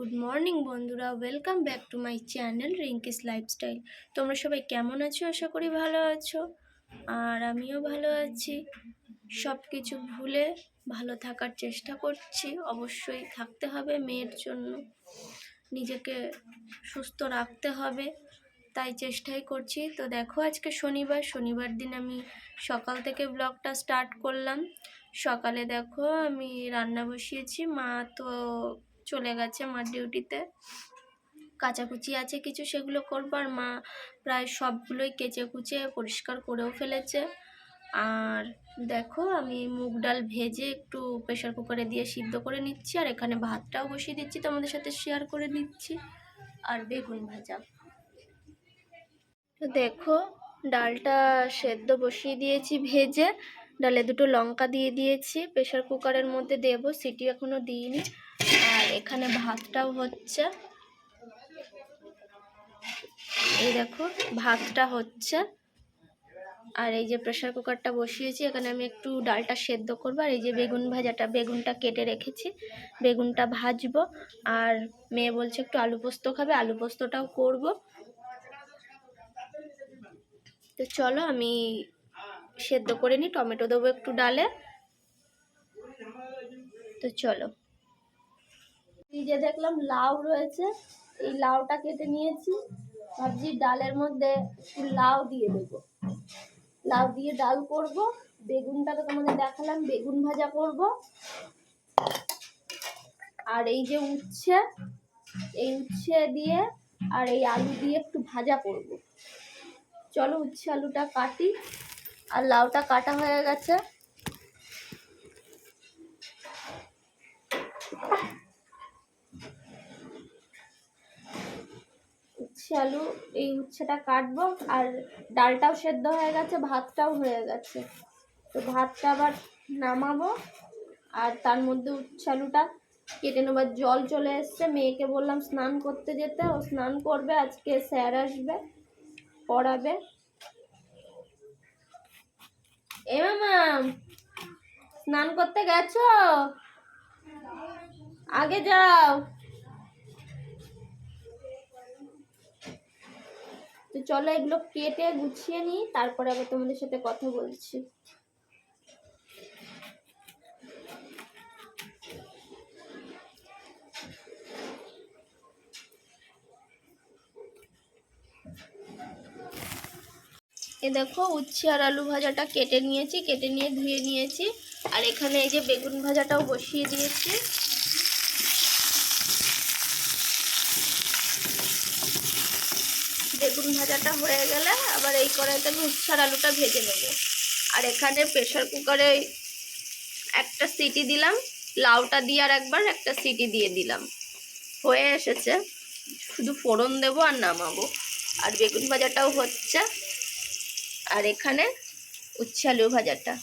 Good morning বন্ধুরা, welcome back to my channel Rinki's lifestyle. তোমরা সবাই কেমন আছো? আশা করি ভালো আছো। আর আমিও ভালো আছি। সব কিছু ভুলে ভালো থাকার চেষ্টা করছি। অবশ্যই থাকতে হবে মেয়ের জন্য। নিজেকে সুস্থ রাখতে হবে, তাই চেষ্টাই করছি। তো দেখো আজকে শনিবার। শনিবার দিন আমি সকাল থেকে ব্লগটা স্টার্ট করলাম। সকালে দেখো আমি রান্না বসিয়েছি। মা তো চলে গেছে মার ডিউটিতে। কাচাকুচি আছে কিছু, সেগুলো করব। আর মা প্রায় সবগুলোই কেচে কুচে পরিষ্কার করেও ফেলেছে। আর দেখো, আমি মুগ ডাল ভেজে একটু প্রেশার কুকারে দিয়ে সিদ্ধ করে নিচ্ছি। আর এখানে ভাতটাও বসিয়ে দিচ্ছি, তোমাদের সাথে শেয়ার করে দিচ্ছি। আর বেগুন ভাজা। তো দেখো, ডালটা সেদ্ধ বসিয়ে দিয়েছি ভেজে। ডালে দুটো লঙ্কা দিয়ে দিয়েছি। প্রেশার কুকারের মধ্যে দেবো সিটি এখনও দিইনি। আর এখানে ভাতটাও হচ্ছে। এই দেখো, ভাতটা হচ্ছে। আর এই যে প্রেশার কুকারটা বসিয়েছি, এখানে আমি একটু ডালটা সেদ্ধ করব। আর এই যে বেগুন ভাজাটা, বেগুনটা কেটে রেখেছি। বেগুনটা ভাজবো। আর মেয়ে বলছে একটু আলু পোস্ত খাবে, আলু পোস্তটাও করব। তো চলো, আমি সেদ্ধ করে নিই টমেটো দেবো একটু ডালে। তো চলো। যে দেখলাম লাউ রয়েছে। এই লাউটা কেটে নিয়েছি। ভাবছি ডালের মধ্যে লাউ দিয়ে দেবো। লাউ দিয়ে ডাল করব। বেগুনটা তো তোমাদের দেখালাম, বেগুন ভাজা করব। আর এই যে উচ্ছে, এই উচ্ছে দিয়ে আর এই আলু দিয়ে একটু ভাজা করব। চলো উচ্ছে আলুটা কাটি। আর লাউটা কাটা হয়ে গেছে। উচ্ছে আলু এই উচ্ছেটা কাটবো আর ডালটাও সেদ্ধ হয়ে গেছে, ভাতটাও হয়ে গেছে। তো ভাতটা আবার নামাবো আর তার মধ্যে উচ্ছে আলুটা কেটে নেবার জল চলে এসছে, মেয়েকে বললাম স্নান করতে যেতে, ও স্নান করবে, আজকে স্যার আসবে, পড়াবে। এ মামা, স্নান করতে গেছো? আগে যাও। চলো এগুলো কেটে গুছিয়ে নিই, তারপরে আবার তোমাদের সাথে কথা বলছি। এ দেখো উচ্ছে আর আলু ভাজাটা কেটে নিয়েছি, কেটে নিয়ে ধুয়ে নিয়েছি। আর এখানে এই যে বেগুন ভাজাটাও বসিয়ে দিয়েছি। বেগুন ভাজাটা হয়ে গেলে আবার এই কড়াইতে আমি উচ্ছার আলুটা ভেজে নেব। আর এখানে প্রেশার কুকারে একটা সিটি দিলাম, লাউটা দিয়ে আর একবার একটা সিটি দিয়ে দিলাম। হয়ে এসেছে, শুধু ফোড়ন দেব আর নামাবো। আর বেগুন ভাজাটাও হচ্ছে। আর এখানে উচ্ছে আলু ভাজাটা।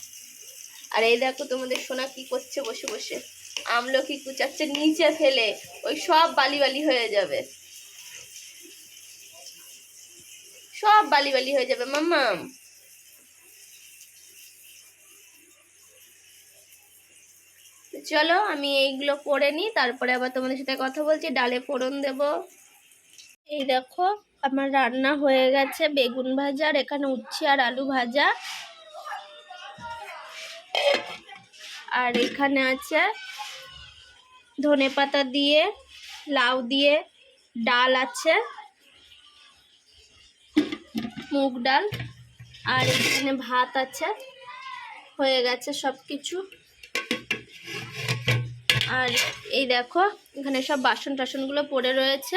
আর এই দেখো তোমাদের সোনা কি করছে বসে বসে। আমলকি কুচাচ্ছে নিচে ফেলে, ওই সব বালি বালি হয়ে যাবে। সব বালি বালি হয়ে যাবে মাম্মাম চলো, আমি এইগুলো করে নিই, তারপরে আবার তোমাদের সাথে কথা বলছি, ডালে ফোড়ন দেব। এই দেখো, আমার রান্না হয়ে গেছে, বেগুন ভাজা, আর এখানে উচ্ছে আর আলু ভাজা। আর এখানে আছে ধনে পাতা দিয়ে, লাউ দিয়ে, ডাল আছে। মুগ ডাল আর এখানে ভাত আছে, হয়ে গেছে সব কিছু আর এই দেখো, এখানে সব বাসন টাসনগুলো পড়ে রয়েছে।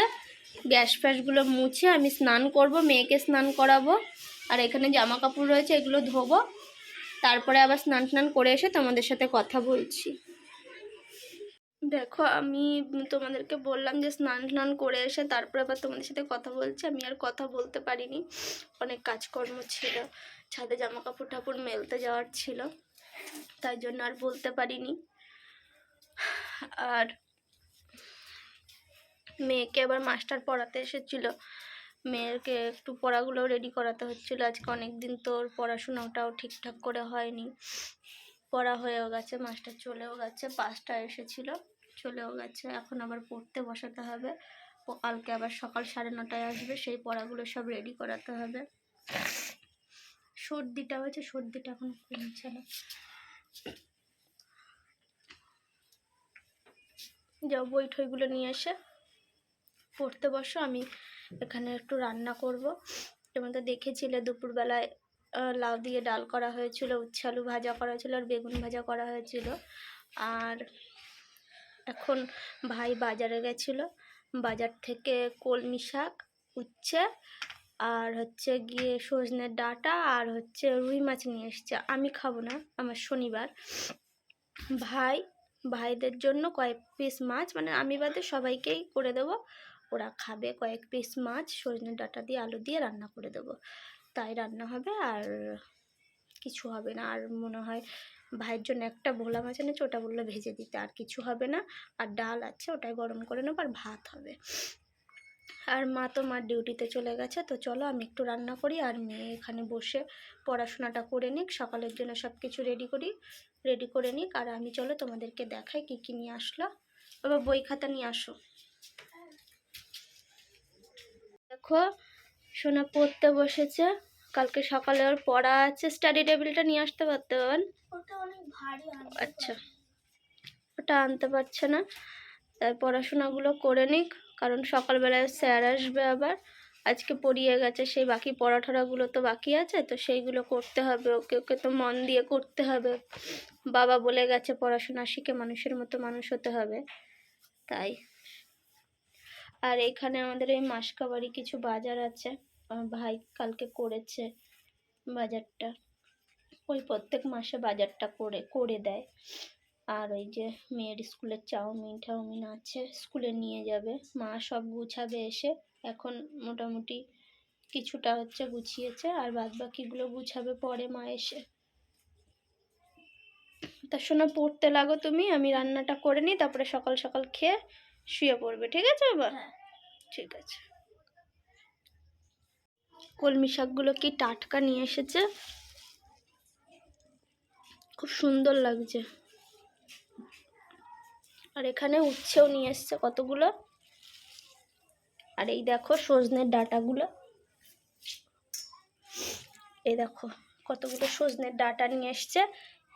গ্যাস ফ্যাসগুলো মুছে আমি স্নান করব, মেয়েকে স্নান করাবো। আর এখানে জামা কাপড় রয়েছে, এগুলো ধোবো। তারপরে আবার স্নান টান করে এসে তোমাদের সাথে কথা বলছি। দেখো, আমি তোমাদেরকে বললাম যে স্নান টান করে এসে তারপরে আবার তোমাদের সাথে কথা বলছি। আমি আর কথা বলতে পারিনি। অনেক কাজকর্ম ছিল। ছাদে জামা কাপড় টাপড় মেলতে যাওয়ার ছিল। তাই জন্য আর বলতে পারিনি। আর মেয়েকে আবার মাস্টার পড়াতে এসেছিল। মেয়েকে একটু পড়াগুলো রেডি করাতে হচ্ছিল। আজকে অনেক দিন তোর পড়াশোনাটাও ঠিকঠাক করে হয়নি। পড়া হয়েও গেছে, মাস্টার চলেও গেছে পাঁচটা এসেছিল। চলেও গেছে। এখন আবার পড়তে বসাতে হবে। কালকে আবার সকাল সাড়ে নটায় আসবে, সেই পড়াগুলো সব রেডি করাতে হবে। সর্দিটা হয়েছে, সর্দিটা এখন কমছে না। যাও, বই ঠইগুলো নিয়ে এসে পড়তে বসো, আমি এখানে একটু রান্না করব। যেমন তো দেখেছিলে দুপুরবেলায় লাউ দিয়ে ডাল করা হয়েছিল, উচ্ছে আলু ভাজা করা হয়েছিল, আর বেগুন ভাজা করা হয়েছিল। আর এখন ভাই বাজারে গেছিল। বাজার থেকে কলমি শাক, উচ্ছে আর হচ্ছে গিয়ে সজনের ডাটা আর হচ্ছে রুই মাছ নিয়ে এসছে। আমি খাব না, আমার শনিবার। ভাই, ভাইদের জন্য কয়েক পিস মাছ মানে আমি বাদে সবাইকেই করে দেবো। ওরা খাবে কয়েক পিস মাছ, সজনে ডাঁটা দিয়ে, আলু দিয়ে রান্না করে দেবো। তাই রান্না হবে আর কিছু হবে না। আর মনে হয় ভাইয়ের জন্য একটা ভোলা মাছ এনেছে, ওটা বলল ভেজে দিতে, আর কিছু হবে না। আর ডাল আছে, ওটাই গরম করে নেব, আর ভাত হবে। আর মা তো মার ডিউটিতে চলে গেছে, তো চলো আমি একটু রান্না করি, আর মেয়ে এখানে বসে পড়াশোনাটা করে নিক, সকালের জন্য সব কিছু রেডি করি রেডি করে নিক, আর আমি চলো তোমাদেরকে দেখাই কী কী নিয়ে আসলো। এবার বই খাতা নিয়ে আসো। দেখো, সোনা পড়তে বসেছে। কালকে সকালে ওর পড়া আছে স্টাডি টেবিলটা নিয়ে আসতে পারতে অনেক আচ্ছা। ওটা আনতে পারছে না। তাই পড়াশোনাগুলো করে নিক কারণ সকালবেলায় স্যার আসবে আবার। আজকে পড়িয়ে গেছে সেই বাকি পড়াঠড়াগুলো তো বাকি আছে তো সেইগুলো করতে হবে ওকে। ওকে তো মন দিয়ে করতে হবে। বাবা বলে গেছে পড়াশোনা শিখে মানুষের মতো মানুষ হতে হবে। তাই। আর এখানে আমাদের এই মাসকাবাড়ি কিছু বাজার আছে। আমার ভাই কালকে করেছে বাজারটা। ওই প্রত্যেক মাসে বাজারটা করে করে দেয়। আর ওই যে মেয়ের স্কুলের চাউমিন টাউমিন আছে স্কুলে নিয়ে যাবে। মা সব গুছাবে এসে। এখন মোটামুটি কিছুটা হচ্ছে গুছিয়েছে আর বাদ বাকিগুলো গুছাবে পরে মা এসে। তার শোনা পড়তে লাগো তুমি আমি রান্নাটা করে নিই তারপরে সকাল সকাল খেয়ে শুয়ে পড়বে ঠিক আছে বাবা? হ্যাঁ। ঠিক আছে। কলমি শাকগুলো কি টাটকা নিয়ে এসেছে? খুব সুন্দর লাগছে। আর এখানে উচ্ছেও নিয়ে এসছে কতগুলো? আর এই দেখো সজনের ডাটাগুলো। এই দেখো কতগুলো সজনের ডাটা নিয়ে এসছে।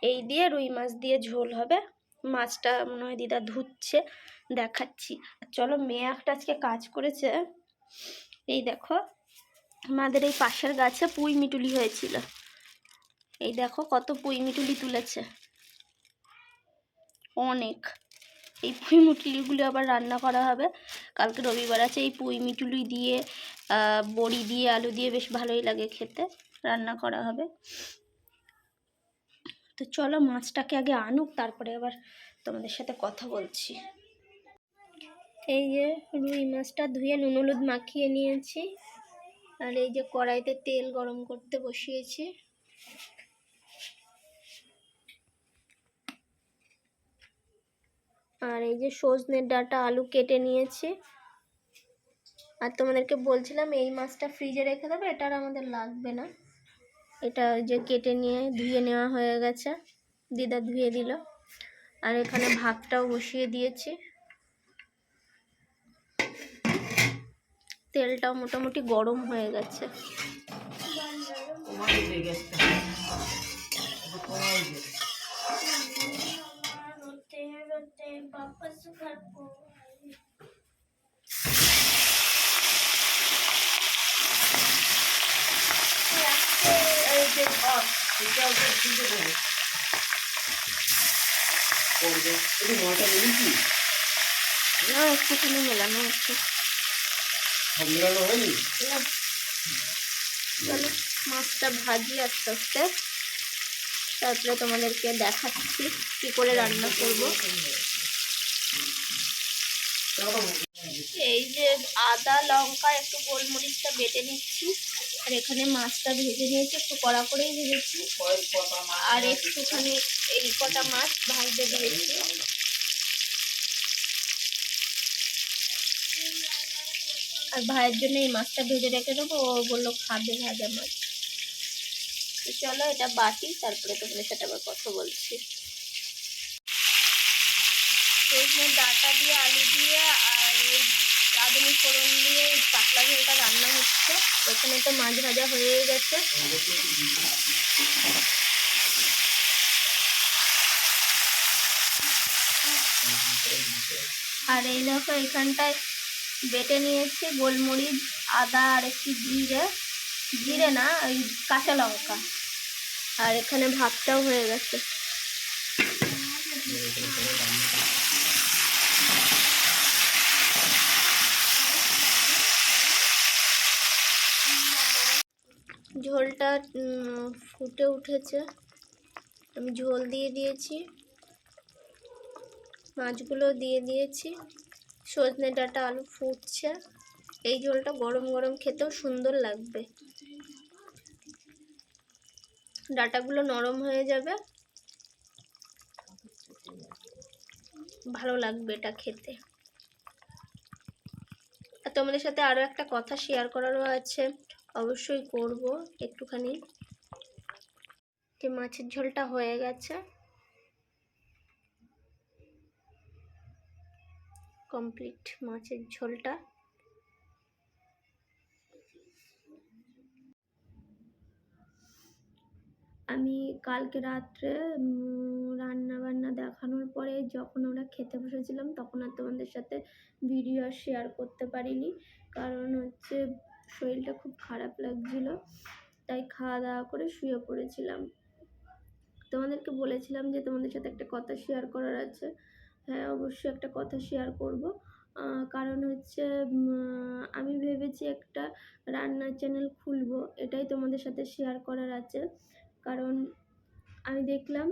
এই দিয়ে রুই মাছ দিয়ে ঝোল হবে। মাছটা মনে হয় দিদা ধুচ্ছে, দেখাচ্ছি। চলো মেয়ে একটা আজকে কাজ করেছে। এই দেখো আমাদের এই পাশের গাছে পুঁই মিটুলি হয়েছিল। এই দেখো কত পুঁই মিটুলি তুলেছে। অনেক। এই পুঁই মিটুলিগুলো আবার রান্না করা হবে। কালকে রবিবার আছে, এই পুঁই মিটুলি দিয়ে বড়ি দিয়ে, আলু দিয়ে বেশ ভালোই লাগে খেতে। রান্না করা হবে। তো চলো মাছটাকে আগে আনুক, তারপরে আবার তোমাদের সাথে কথা বলছি। এই যে রুই মাছটা ধুয়ে নুন হলুদ মাখিয়ে নিয়েছি। আর এই যে কড়াইতে তেল গরম করতে বসিয়েছি। আর এই যে সজনের ডাটা আলু কেটে নিয়েছি। আর তোমাদেরকে বলছিলাম এই মাছটা ফ্রিজে রেখে দেবে, এটা আর আমাদের লাগবে না। এটা যে কেটে নিয়ে ধুয়ে নেওয়া হয়ে গেছে, দিদা ধুয়ে দিল। আর এখানে ভাতটাও বসিয়ে দিয়েছি। তেলটাও মোটামুটি গরম হয়ে গেছে একটুখানি মেলানো হচ্ছে সব মেলানো হয়নি মাছটা ভাজি আস্তে আস্তে। তারপরে তোমাদেরকে দেখাচ্ছি কি করে রান্না করব। এই যে আদা, লঙ্কা, একটু গোলমরিচটা বেটে নিচ্ছি। আর এখানে মাছটা ভেজে নিয়েছি, একটু কড়া করেই ভেজেছি। আর একটুখানি এই কটা মাছ ভাজতে দিয়েছি। আর ভাইয়ের জন্য এই মাছটা ভেজে রেখে দেবো, ও বলল খাবে ভাজা মাছ। তো চলো এটা বাটি, তারপরে তোমাদের সাথে আবার কথা বলছি। ডাটা দিয়ে আলু দিয়ে আর ওই রাঁধুনি ফোড়ন দিয়ে এই পাতলা ঝোলটা রান্না হচ্ছে, এখানে তো মাছ ভাজা হয়ে গেছে। আর এই দেখো এখানটায় বেটে নিয়েছি, গোলমরিচ, আদা আর একটু জিরে। জিরে না, ওই কাঁচা লঙ্কা। আর এখানে ভাতটাও হয়ে গেছে। ঝোলটা ফুটে উঠেছে। আমি ঝোল দিয়ে দিয়েছি। মাছগুলো দিয়ে দিয়েছি। সজনে ডাঁটা আলু ফুটছে। এই ঝোলটা গরম গরম খেতেও সুন্দর লাগবে। ডাটাগুলো নরম হয়ে যাবে। ভালো লাগবে এটা খেতে। আর তোমাদের সাথে আরও একটা কথা শেয়ার করারও আছে। অবশ্যই করব একটুখানি। যে মাছের ঝোলটা হয়ে গেছে। কমপ্লিট মাছের ঝোলটা। আমি কালকে রাত্রে রান্না বান্না দেখানোর পরে যখন ওরা খেতে বসেছিলাম তখন আর তোমাদের সাথে ভিডিও আর শেয়ার করতে পারিনি। কারণ হচ্ছে শরীরটা খুব খারাপ লাগছিল, তাই খাওয়া দাওয়া করে শুয়ে পড়েছিলাম। তোমাদেরকে বলেছিলাম যে তোমাদের সাথে একটা কথা শেয়ার করার আছে। হ্যাঁ অবশ্যই একটা কথা শেয়ার করব। কারণ হচ্ছে আমি ভেবেছি একটা রান্নার চ্যানেল খুলবো, এটাই তোমাদের সাথে শেয়ার করার আছে। কারণ আমি দেখলাম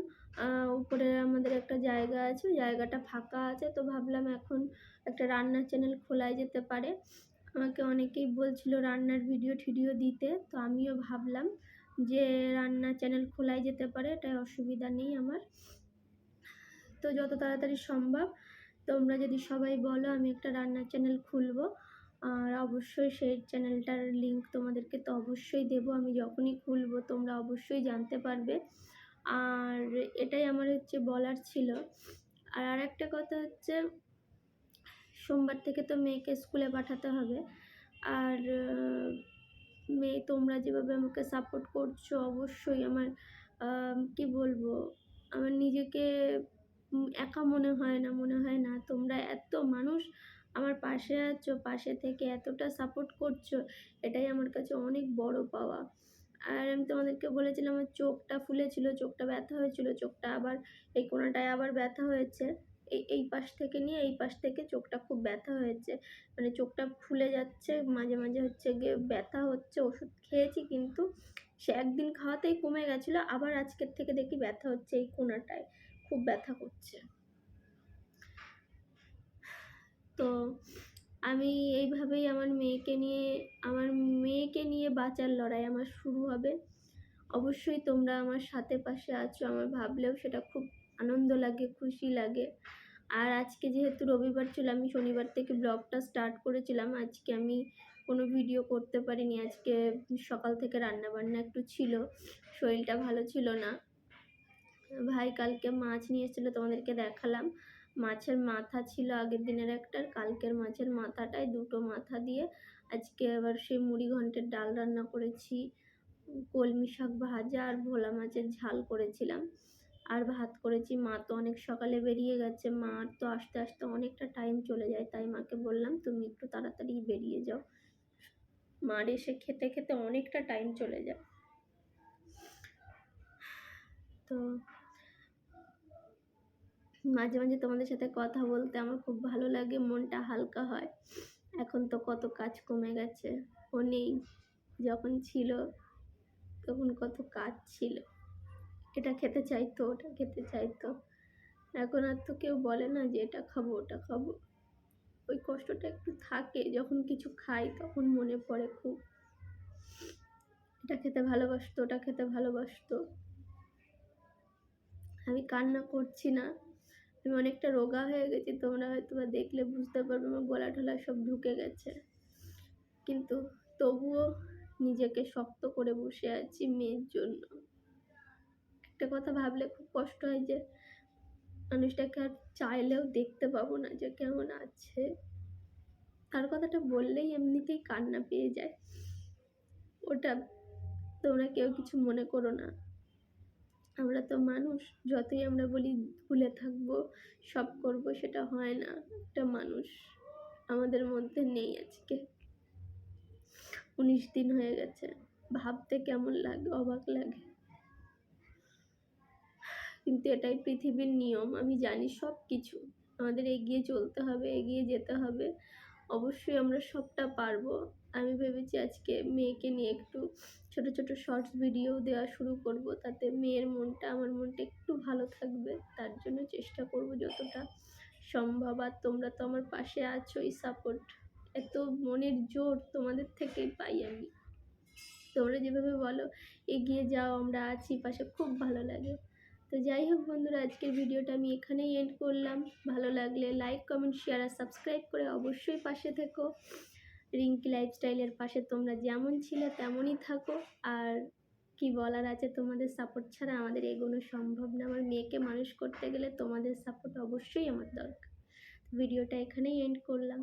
উপরে আমাদের একটা জায়গা আছে জায়গাটা ফাঁকা আছে, তো ভাবলাম এখন একটা রান্নার চ্যানেল খোলাই যেতে পারে। আমাকে অনেকেই বলছিল রান্নার ভিডিও টিডিও দিতে, তো আমিও ভাবলাম যে রান্নার চ্যানেল খোলাই যেতে পারে, এটাই অসুবিধা নেই আমার। তো যত তাড়াতাড়ি সম্ভব, তোমরা যদি সবাই বলো, আমি একটা রান্নার চ্যানেল খুলবো। আর অবশ্যই সেই চ্যানেলটার লিংক তোমাদেরকে তো অবশ্যই দেবো। আমি যখনই খুলবো, তোমরা অবশ্যই জানতে পারবে। আর এটাই আমার হচ্ছে বলার ছিল। আর আর একটা কথা হচ্ছে, সোমবার থেকে তো মেয়েকে স্কুলে পাঠাতে হবে। আর, মেয়ে তোমরা যেভাবে আমাকে সাপোর্ট করছ, অবশ্যই আমার কি বলব, আমার নিজেকে একা মনে হয় না, মনে হয় না। তোমরা এত মানুষ আমার পাশে আছো, পাশে থেকে এতটা সাপোর্ট করছ, এটাই আমার কাছে অনেক বড় পাওয়া। আর আমি তোমাদেরকে বলেছিলাম, আমার চোখটা ফুলেছিল, চোখটা ব্যথা হয়েছিল, চোখটা আবার এই কোনাটায় আবার ব্যথা হয়েছে। এই এই পাশ থেকে নিয়ে এই পাশ থেকে চোখটা খুব ব্যথা হয়েছে। মানে চোখটা ফুলে যাচ্ছে, মাঝে মাঝে হচ্ছে গিয়ে ব্যথা হচ্ছে, ওষুধ খেয়েছি কিন্তু সে একদিন খাওয়াতেই কমে গেছিল, আবার আজকের থেকে দেখি ব্যথা হচ্ছে এই কোনাটায়। খুব ব্যথা করছে। তো আমি এইভাবেই আমার মেয়েকে নিয়ে, আমার মেয়েকে নিয়ে বাঁচার লড়াই আমার শুরু হবে। অবশ্যই তোমরা আমার সাথে পাশে আছো, আমার ভাবলেও সেটা খুব আনন্দ লাগে, খুশি লাগে। আর আজকে যেহেতু রবিবার ছিল, আমি শনিবার থেকে ব্লগটা স্টার্ট করেছিলাম, আজকে আমি কোনো ভিডিও করতে পারিনি, আজকে সকাল থেকে রান্না বান্না একটু ছিল, শরীরটা ভালো ছিল না। ভাই কালকে মাছ নিয়ে এসেছিল, তোমাদেরকে দেখালাম। মাছের মাথা ছিল আগের দিনের একটা কালকের মাছের মাথাটায় দুটো মাথা দিয়ে আজকে আবার সেই মুড়ি ঘন্টের ডাল রান্না করেছি, কলমি শাক ভাজা আর ভোলা মাছের ঝাল করেছিলাম। আর ভাত করেছি, মা তো অনেক সকালে বেরিয়ে গেছে মার তো আস্তে আস্তে অনেকটা টাইম চলে যায়, তাই মাকে বললাম, তুমি একটু তাড়াতাড়ি বেরিয়ে যাও। মার এসে খেতে খেতে অনেকটা টাইম চলে যায়। তো মাঝে মাঝে তোমাদের সাথে কথা বলতে আমার খুব ভালো লাগে, মনটা হালকা হয়। এখন তো কত কাজ কমে গেছে। ও নেই, যখন ছিল তখন কত কাজ ছিল। এটা খেতে চাইতো, ওটা খেতে চাইতো। এখন আর তো কেউ বলে না যে এটা খাব, ওটা খাব। ওই কষ্টটা একটু থাকে, যখন কিছু খাই তখন মনে পড়ে খুব। এটা খেতে ভালোবাসতো, ওটা খেতে ভালোবাসতো। আমি কান্না করছি না। আমি অনেকটা রোগা হয়ে গেছি, তোমরা হয়তো বা দেখলে বুঝতে পারবে আমার গলা টলা সব ঢুকে গেছে। কিন্তু তবুও নিজেকে শক্ত করে বসে আছি মেয়ের জন্য। একটা কথা ভাবলে খুব কষ্ট হয় যে, মানুষটাকে আর চাইলেও দেখতে পাবো না যে কেমন আছে। তার কথাটা বললেই এমনিতেই কান্না পেয়ে যায়। ওটা তোমরা কেউ কিছু মনে করো না। আমরা তো মানুষ, যতই আমরা বলি ভুলে থাকব, সব করব, সেটা হয় না। একটা মানুষ আমাদের মধ্যে নেই আজকে। উনিশ দিন হয়ে গেছে। ভাবতে কেমন লাগে, অবাক লাগে। কিন্তু এটাই পৃথিবীর নিয়ম, আমি জানি সব কিছু। আমাদের এগিয়ে চলতে হবে, এগিয়ে যেতে হবে। অবশ্যই আমরা সবটা পারব। আমি ভেবেছি আজকে মেয়েকে নিয়ে একটু ছোট ছোট শর্টস ভিডিও দেওয়া শুরু করব। তাতে মেয়ের মনটা, আমার মনটা একটু ভালো থাকবে। তার জন্য চেষ্টা করব যতটা সম্ভব। আর তোমরা তো আমার পাশে আছোই সাপোর্ট এত মনের জোর তোমাদের থেকেই পাই আমি। তোমরা যেভাবে বলো, এগিয়ে যাও, আমরা আছি পাশে খুব ভালো লাগে। তো যাই হোক বন্ধুরা, আজকের ভিডিওটা আমি এখানেই এন্ড করলাম। ভালো লাগলে লাইক কমেন্ট শেয়ার আর সাবস্ক্রাইব করে অবশ্যই পাশে থেকো। রিঙ্কি লাইফস্টাইলের পাশে তোমরা যেমন ছিলে তেমনই থাকো। আর কি বলার আছে, তোমাদের সাপোর্ট ছাড়া আমাদের এগোনো সম্ভব না। আমার মেয়েকে মানুষ করতে গেলে তোমাদের সাপোর্ট অবশ্যই আমার দরকার। ভিডিওটা এখানেই এন্ড করলাম।